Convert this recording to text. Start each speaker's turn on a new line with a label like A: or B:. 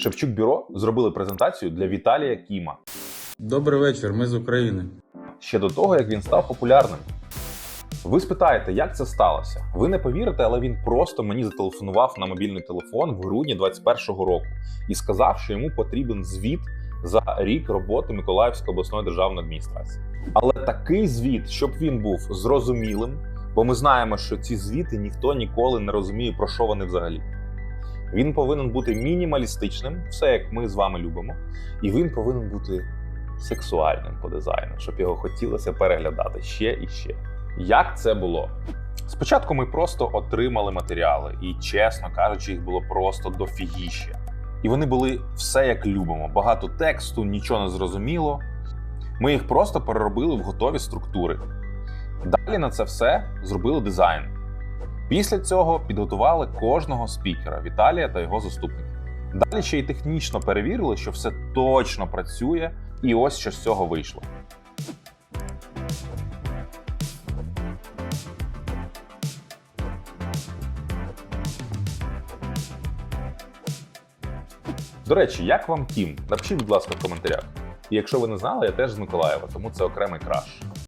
A: Шевчук Бюро зробили презентацію для Віталія Кіма
B: Добрий вечір, ми з України.
A: ще до того, як він став популярним. Ви спитаєте, як це сталося? Ви не повірите, але він просто мені зателефонував на мобільний телефон в грудні 2021 року і сказав, що йому потрібен звіт за рік роботи Миколаївської обласної державної адміністрації. Але такий звіт, щоб він був зрозумілим, бо ми знаємо, що ці звіти ніхто ніколи не розуміє, про що вони взагалі. Він повинен бути мінімалістичним, все як ми з вами любимо, і він повинен бути сексуальним по дизайну, щоб його хотілося переглядати ще і ще. Як це було? Спочатку ми просто отримали матеріали, і, чесно кажучи, їх було просто дофігіще. І вони були все як любимо. Багато тексту, нічого не зрозуміло. Ми їх просто переробили в готові структури. Далі на це все зробили дизайн. Після цього підготували кожного спікера Віталія та його заступників. Далі ще й технічно перевірили, що все точно працює, і ось що з цього вийшло. До речі, як вам тім? Напишіть, будь ласка, в коментарях. І якщо ви не знали, я теж з Миколаєва, тому це окремий краш.